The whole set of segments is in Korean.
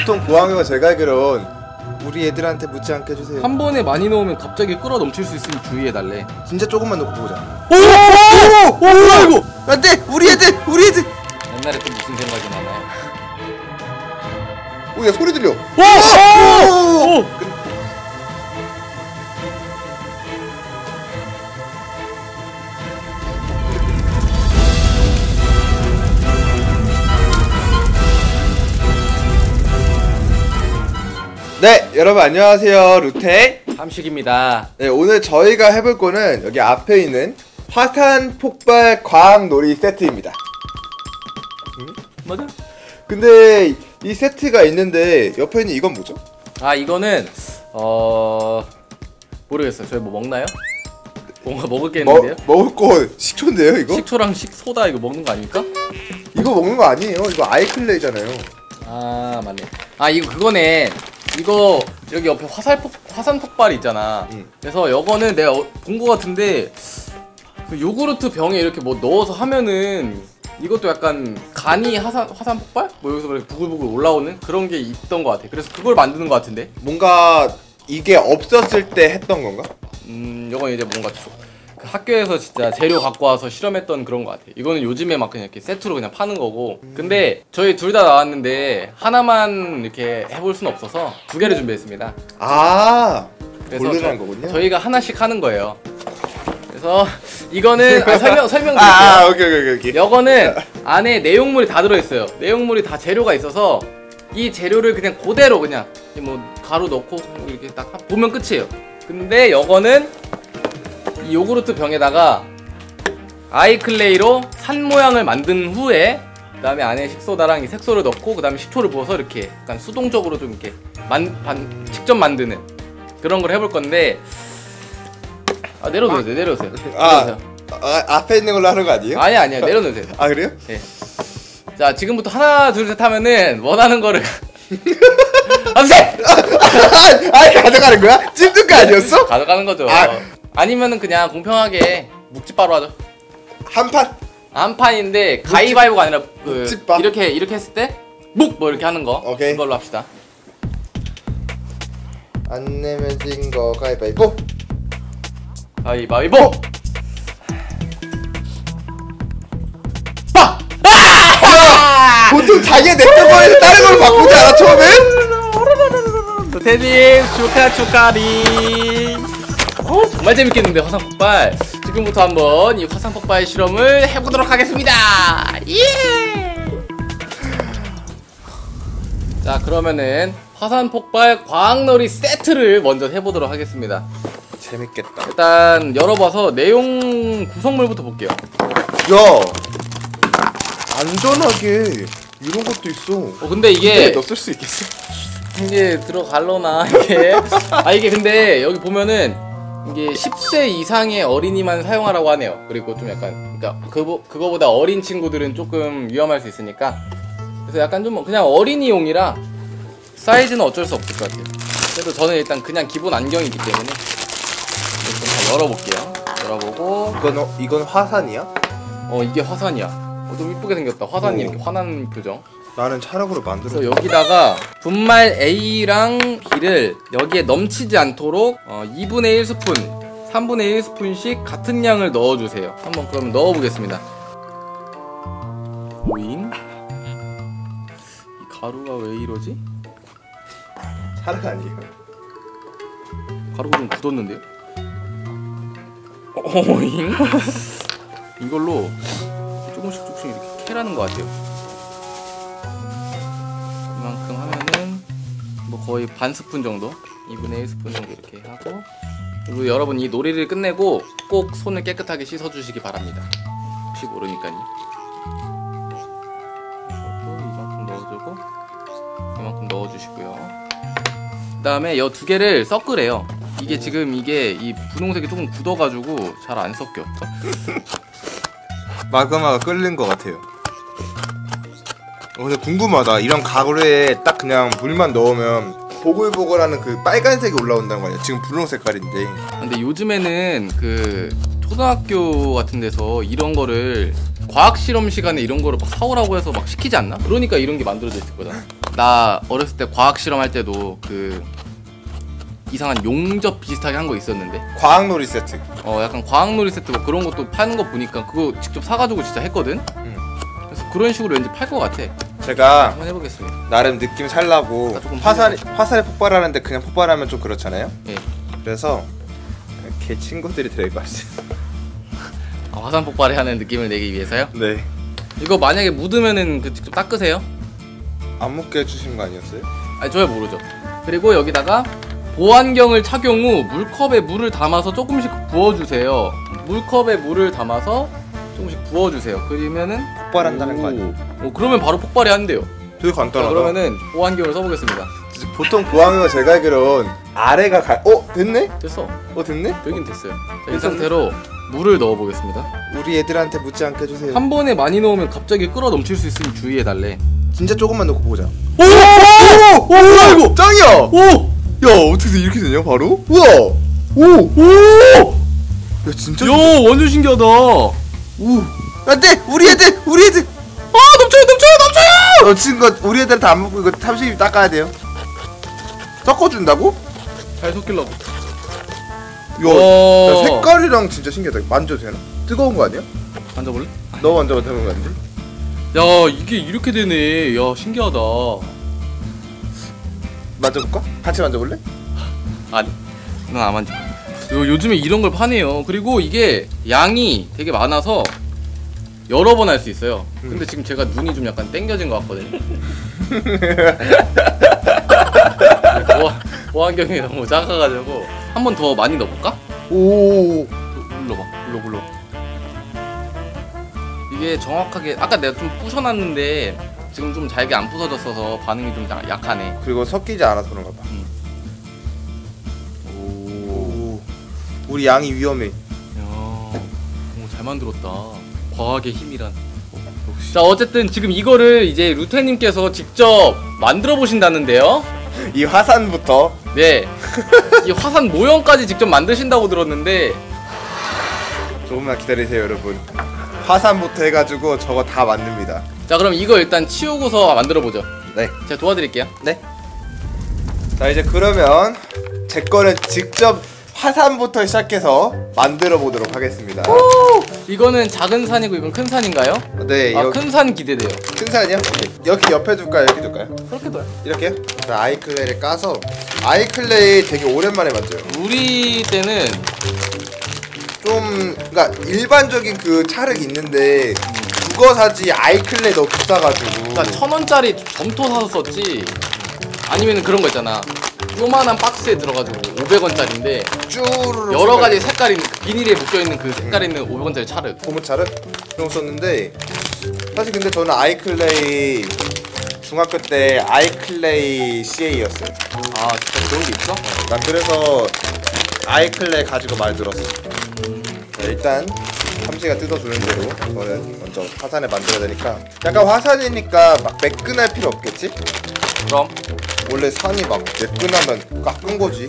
보통 보안교가 제가 알기론 우리 애들한테 묻지 않게 해주세요. 한 번에 많이 넣으면 갑자기 끌어 넘칠 수 있으니 주의해달래 진짜 조금만 넣고 보자. 오! 오! 오! 이거 안돼 우리 애들 우리 애들. 옛날에 또 무슨 생각이 나나요? 오야 소리 들려. 오! 오! 오! 네 여러분 안녕하세요 루테. 함식입니다 네 오늘 저희가 해볼 거는 여기 앞에 있는 화산 폭발 과학 놀이 세트입니다. 맞아 근데 이 세트가 있는데 옆에 있는 이건 뭐죠? 아 이거는 어... 모르겠어요 저희 뭐 먹나요? 뭔가 먹을 게 먹 있는데요? 먹을 거 식초인데요 이거? 식초랑 식소다 이거 먹는 거 아닙니까? 이거 먹는 거 아니에요. 이거 아이클레이잖아요. 아 맞네 아 이거 그거네 이거 여기 옆에 화살 폭 화산 폭발이 있잖아 응. 그래서 이거는 내가 어, 본거 같은데 그 요구르트 병에 이렇게 뭐 넣어서 하면은 이것도 약간 간이 화산 화산 폭발 뭐 여기서 이렇게 부글부글 올라오는 그런 게 있던 것 같아 그래서 그걸 만드는 것 같은데 뭔가 이게 없었을 때 했던 건가? 음 이건 이제 뭔가 조- 그 학교에서 진짜 재료 갖고 와서 실험했던 그런 것 같아 이거는 요즘에 막 그냥 이렇게 세트로 그냥 파는 거고 근데 저희 둘 다 나왔는데 하나만 이렇게 해볼 수는 없어서 두 개를 준비했습니다 아 저- 거군요. 저희가 하나씩 하는 거예요. 그래서 이거는 아, 설명 설명 아, 아 드릴게요. 오케이 오케이 오케이. 이거는 안에 내용물이 다 들어 있어요. 내용물이 다 재료가 있어서 이 재료를 그냥 그대로 그냥 이뭐 가루 넣고 이렇게 딱 하- 보면 끝이에요. 근데 이거는 이 요구르트 병에다가 아이클레이로 산 모양을 만든 후에 그 다음에 안에 식소다랑 이 색소를 넣고 그 다음에 식초를 부어서 이렇게 약간 수동적으로 좀 이렇게 만, 반, 직접 만드는 그런 걸 해볼 건데 아 내려놓으세요 내려놓으세요 아, 내려놓으세요 아 앞에 있는 걸로 하는 거 아니에요? 아니야 아니야 내려놓으세요 아 그래요? 자 지금부터 하나 둘 셋 하면은 원하는 거를 안돼 아 가져가는 거야? 찝는 거 아니었어? 가져가는 거죠 아. 아니면은 그냥 공평하게 묵찌바로 하죠 한 판. 한 판인데 가위바위보가 아니라 그 묵찌바? 이렇게 이렇게 했을 때묵뭐 이렇게 하는 거 오케이. 그걸로 합시다 안 내면 진거 가위바위보. 가위바위보 보통 자기가 냈던 거에서 다른 걸로 바꾸지 않아 처음엔? 도태님 축하 축하리 어, 정말 재밌겠는데 화산 폭발 지금부터 한번 이 화산 폭발 실험을 해보도록 하겠습니다 예! 자 그러면은 화산 폭발 과학놀이 세트를 먼저 해보도록 하겠습니다 재밌겠다. 일단 열어봐서 내용 구성물부터 볼게요 야 안전하게 이런 것도 있어. 어 근데 이게 이게 넣었을 수 있겠어? 이게 들어갈러나 이게 아 이게 근데 여기 보면은 이게 10세 이상의 어린이만 사용하라고 하네요. 그리고 좀 약간 그러니까 그거 그거보다 어린 친구들은 조금 위험할 수 있으니까. 그래서 약간 좀 그냥 어린이용이라 사이즈는 어쩔 수 없을 것 같아요. 그래도 저는 일단 그냥 기본 안경이기 때문에 일단 다 열어볼게요. 열어보고. 이건 어, 이건 화산이야? 어 이게 화산이야. 어, 좀 이쁘게 생겼다. 화산이 오. 이렇게 화난 표정 나는 차력으로 만들어. 그래서 여기다가 분말 A랑 B를 여기에 넘치지 않도록 어, 2분의 1 스푼, 3분의 1 스푼씩 같은 양을 넣어주세요. 한번 그럼 넣어보겠습니다. 오잉? 이 가루가 왜 이러지? 차력 아니에요. 가루가 좀 굳었는데요? 오잉? 이걸로 조금씩 조금씩 이렇게 캐라는 것 같아요. 거의 반 스푼 정도, 2분의 1 스푼 정도 이렇게 하고 그리고 여러분 이 놀이를 끝내고 꼭 손을 깨끗하게 씻어주시기 바랍니다. 혹시 모르니까요. 이만큼 넣어주고 이만큼 넣어주시고요. 그 다음에 이 두 개를 섞으래요. 이게 지금 이게 이 분홍색이 조금 굳어가지고 잘 안 섞여. 마그마가 끓는 것 같아요. 어, 근데 궁금하다. 이런 가루에 딱 그냥 물만 넣으면 보글보글하는 그 빨간색이 올라온다는 거 아니야? 지금 분홍 색깔인데. 근데 요즘에는 그 초등학교 같은 데서 이런 거를 과학 실험 시간에 이런 거를 막 사오라고 해서 막 시키지 않나? 그러니까 이런 게 만들어져 있을 거잖아. 나 어렸을 때 과학 실험 할 때도 그 이상한 용접 비슷하게 한 거 있었는데 과학놀이 세트. 어 약간 과학놀이 세트 뭐 그런 것도 파는 거 보니까 그거 직접 사가지고 진짜 했거든 음. 그런 식으로 왠지 팔 것 같아 제가 한번 해보겠습니다 나름 느낌 살라고 아, 조금 화살 화살이 폭발하는데 그냥 폭발하면 좀 그렇잖아요. 예 그래서 걔 친구들이 들어있고 왔어요. 아, 화산 폭발을 하는 느낌을 내기 위해서요 네. 이거 만약에 묻으면은 그 직접 닦으세요 안 묻게 해주신 거 아니었어요? 아니 저야 모르죠 그리고 여기다가 보안경을 착용 후 물컵에 물을 담아서 조금씩 부어주세요 물컵에 물을 담아서 조금씩 부어주세요 그러면은 폭발한다는 거 아니에요? 오, 오, 그러면 바로 폭발이 한대요 되게 자 간단하다. 그러면은 보안경을 써보겠습니다 보통 보안은 제가 알기론 아래가 갈. 어 됐네? 됐어 어 됐네? 되긴 됐어요 자, 이. 상태로 물을 넣어보겠습니다 우리 애들한테 묻지 않게 해주세요. 한 번에 많이 넣으면 갑자기 끓어 넘칠 수 있으니 주의해달래 진짜 조금만 넣고 보자. 오! 오! 오! 뭐야 이거 짱이야! 오! 야 어떻게 이렇게 되냐 바로? 우와! 오! 오! 야 진짜? 야 완전 신기하다 아 우! 안돼! 우리 애들! 우리 애들! 넘쳐요 넘쳐요 넘쳐요 넘친 거 우리 애들한테 안 먹고 이거 탐식이 닦아야 돼요. 섞어준다고? 잘 와. 야, 색깔이랑 진짜 신기하다. 만져도 되나? 뜨거운 거 아니야? 만져볼래? 너 만져봐 되는 거 아닌데? 야 이게 이렇게 되네 야 신기하다 만져볼까? 같이 만져볼래? 아니 난 안 만져 요, 요즘에 이런 걸 파네요 그리고 이게 양이 되게 많아서 여러 번 할 수 있어요 근데 지금 제가 눈이 좀 약간 땡겨진 것 같거든요 보안, 보안경이 너무 작아가지고 한 번 더 많이 넣어볼까? 오. 눌러봐 눌러 눌러 이게 정확하게 아까 내가 좀 부셔놨는데 지금 좀 잘게 안 부서졌어서 반응이 좀 야- 약하네 그리고 섞이지 않아서 그런가 봐. 우리 양이 위험해. 야, 오, 잘 만들었다 과학의 힘이란 역시. 자 어쨌든 지금 이거를 이제 루테님께서 직접 만들어 보신다는데요 이 화산부터 네 이 화산 모형까지 직접 만드신다고 들었는데 조금만 기다리세요, 여러분. 화산부터 해가지고 저거 다 만듭니다. 자 그럼 이거 일단 치우고서 만들어 보죠 네. 제가 도와드릴게요 네. 자 이제 그러면 제 거는 직접 화산부터 시작해서 만들어 보도록 하겠습니다. 이거는 작은 산이고 이건 큰 산인가요? 네, 아 여기 큰산 기대돼요 큰 산이요? 여기 옆에 둘까요? 여기 둘까요? 그렇게 둬요 이렇게요? 자 아이클레이를 까서 아이클레이 되게 오랜만에 만져요. 우리 때는 좀 그러니까 일반적인 그 찰흙 있는데 그거 사지 아이클레이 너무 비싸가지고. 그러니까 천 원짜리 점토 사서 썼지 아니면 그런 거 있잖아 요만한 박스에 들어가지고 500원짜리인데 쭈르르 여러 색깔이 가지 색깔 있는 비닐에 묶여 있는 그 색깔 있는 500원짜리 차를 고무차를 그런 거 썼는데 사실 근데 저는 아이클레이 중학교 때 아이클레이 CA였어요. 아 진짜 그런 게 있어? 난 그래서 아이클레이 가지고 말 들었어. 자, 일단 삼시가 뜯어주는 대로 저는 먼저 화산을 만들어야 되니까 약간 화산이니까 막 매끈할 필요 없겠지? 그럼 원래 산이 막 매끈하면 깎은 거지.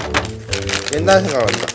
옛날 생각난다.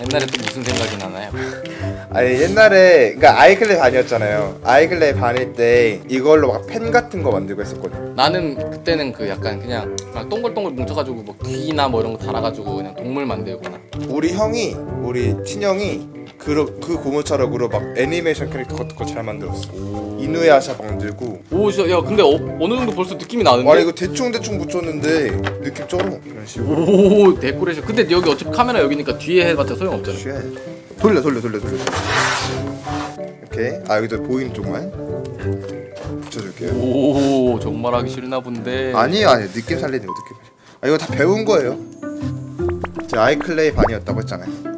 옛날에 또 무슨 생각이 나나요? 아니 옛날에 그러니까 아이클레이 반이었잖아요. 아이클레이 반일 때 이걸로 막 펜 같은 거 만들고 했었거든. 나는 그때는 그 약간 그냥 막 동글동글 뭉쳐가지고 뭐 귀나 뭐 이런 거 달아가지고 그냥 동물 만들거나 우리 형이 우리 친형이 그, 그 고무차력으로 막 애니메이션 캐릭터 같은 거 잘 만들었어. 이누야샤 만들고. 오 진짜 야 근데 어, 어느 정도 벌써 느낌이 나는데? 아니 이거 대충 대충 붙였는데 느낌 쩔어 이런 식으로. 오 데코레이션 근데 여기 어차피 카메라 여기니까 뒤에 해봤자 소용없잖아 돼. 돌려 돌려 돌려 돌려. 이렇게 아 여기도 보이는 쪽만 붙여줄게요. 오 정말 하기 싫나 본데 아니 아니 느낌 살리는 거 느낌. 아 이거 다 배운 거예요. 제 아이클레이 반이었다고 했잖아요.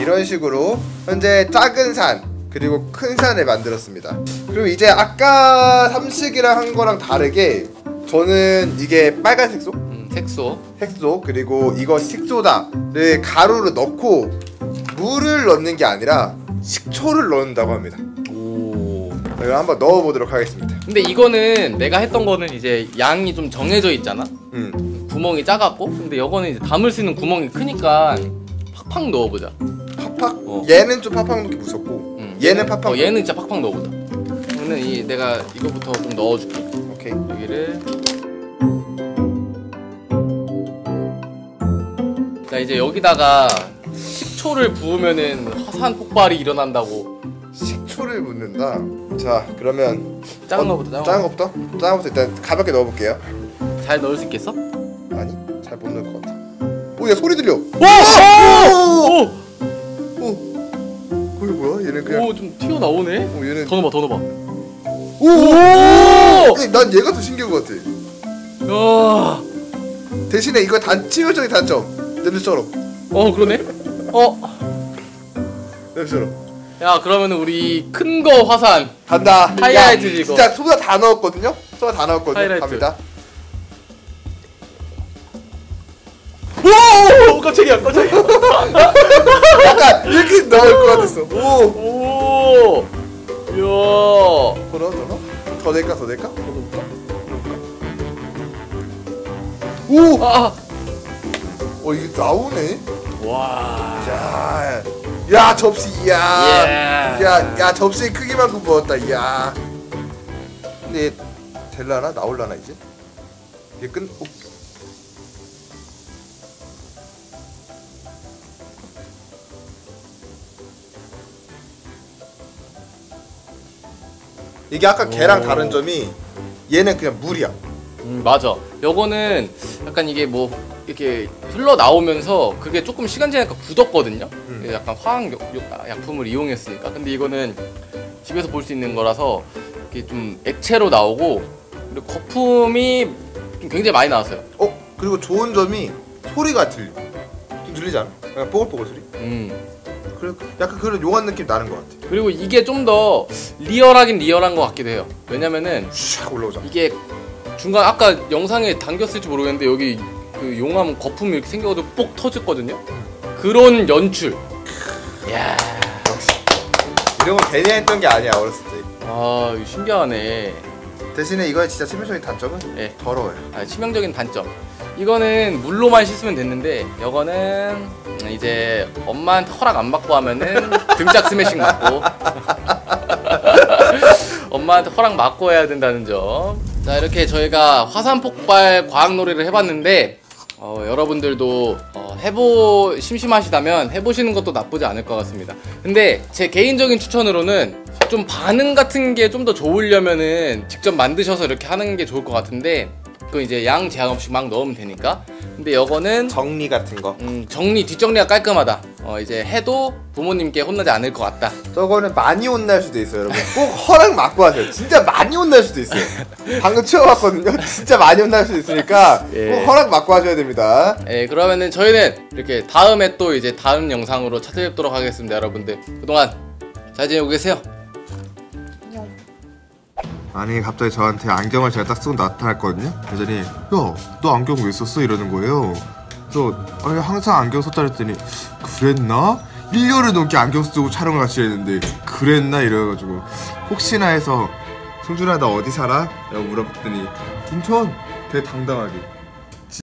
이런 식으로 현재 작은 산 그리고 큰 산을 만들었습니다. 그리고 이제 아까 삼식이랑 한 거랑 다르게 저는 이게 빨간 색 소 음, 색소 색소 그리고 이거 식소다를 가루로 넣고 물을 넣는 게 아니라 식초를 넣는다고 합니다. 오 한번 넣어보도록 하겠습니다. 근데 이거는 내가 했던 거는 이제 양이 좀 정해져 있잖아 음. 구멍이 작았고 근데 이거는 이제 담을 수 있는 구멍이 크니까 팍팍 넣어보자 어. 얘는 좀 팍팍 넣기 무섭고 음, 얘는 팍팍 어, 얘는 진짜 팍팍 넣어보자 그러면은 이 내가 이거부터 좀 넣어줄게. 오케이. 여기를 자 이제 여기다가 식초를 부으면은 화산 폭발이 일어난다고 식초를 묻는다. 자, 그러면 작은 어, 거부터 작은, 거부터? 작은 거부터 일단 가볍게 넣어볼게요. 거. 잘 넣을 수 있겠어? 아니, 잘 못 넣을 것 같아. 오, 야 소리 들려. 오! 오, 뭐야? 얘는 그냥. 오! 좀 튀어나오네? 오, 얘는. 더 넣어봐 더 넣어봐 오, 난 얘가 더 신기한 것 같아. 야. 대신에 이거 단 치명적인 단점. 냄새처럼. 어 그러네? 어? 냄새처럼. 야 그러면 우리 큰 거 화산 간다. 하이라이트 야, 이거. 진짜 소다 다 넣었거든요. 소다 다 넣었거든요. 하이라이트. 갑니다. 오! 깜짝이야 깜짝이야 약간 이렇게 넣을 것 같았어. 오. 오! 이야 더 넣어, 더 낼까, 더 낼까? 오. 아! 어 이게 나오네. 와 야, 야 접시, 야, 예. 야, 야 접시 크기만큼 부었다. 야. 근데 될라나 나올라나 이제? 이게 끝. 어. 이게 아까 걔랑 오. 다른 점이 얘는 그냥 물이야. 음, 맞아. 요거는 약간 이게 뭐 이렇게 흘러 나오면서 그게 조금 시간 지나니까 굳었거든요. 음. 약간 화학 요- 요- 약품을 이용했으니까. 근데 이거는 집에서 볼 수 있는 거라서 이게 좀 액체로 나오고 그리고 거품이 좀 굉장히 많이 나왔어요. 어 그리고 좋은 점이 소리가 들려. 좀 들리지 않아? 약간 뽀글뽀글 소리. 음. 그래 약간 그런 용한 느낌 나는 것 같아. 그리고 이게 좀 더 리얼하긴 리얼한 것 같기도 해요. 왜냐면은 샥 올라오잖아. 이게 중간 아까 영상에 담겼을지 모르겠는데 여기 그 용암 거품이 이렇게 생겨가지고 뽁 터졌거든요. 그런 연출. 야, 이런 거 괜히 했던 게 아니야 어렸을 때. 아 신기하네. 대신에 이거의 진짜 치명적인 단점은 예, 더러워요. 아, 치명적인 단점. 이거는 물로만 씻으면 됐는데 이거는 이제 엄마한테 허락 안 받고 하면은 등짝 스매싱 맞고 엄마한테 허락 받고 해야 된다는 점. 자 이렇게 저희가 화산 폭발 과학 놀이를 해봤는데 어, 여러분들도 어, 해보 심심하시다면 해보시는 것도 나쁘지 않을 것 같습니다. 근데 제 개인적인 추천으로는 좀 반응 같은 게 좀 더 좋으려면은 직접 만드셔서 이렇게 하는 게 좋을 것 같은데 그 이제 양 제한 없이 막 넣으면 되니까. 근데 이거는 정리 같은 거. 음, 정리 뒷정리가 깔끔하다. 어, 이제 해도 부모님께 혼나지 않을 것 같다. 저거는 많이 혼날 수도 있어요, 여러분. 꼭 허락 받고 하세요. 진짜 많이 혼날 수도 있어요. 방금 치워봤거든요. 진짜 많이 혼날 수도 있으니까 예. 꼭 허락 받고 하셔야 됩니다. 예, 그러면은 저희는 이렇게 다음에 또 이제 다음 영상으로 찾아뵙도록 하겠습니다, 여러분들. 그동안 잘 지내고 계세요. 아니 갑자기 저한테 안경을 제가 딱 쓰고 나타났거든요. 그랬더니 야너 안경 왜 썼어 이러는 거예요. 그래서 아니 항상 안경 썼다 그랬더니 그랬나? 1년을 넘게 안경 쓰고 촬영을 같이 했는데 그랬나 이래가지고 혹시나 해서 승준아 나 어디 살아? 라고 물어봤더니 인천 되게 당당하게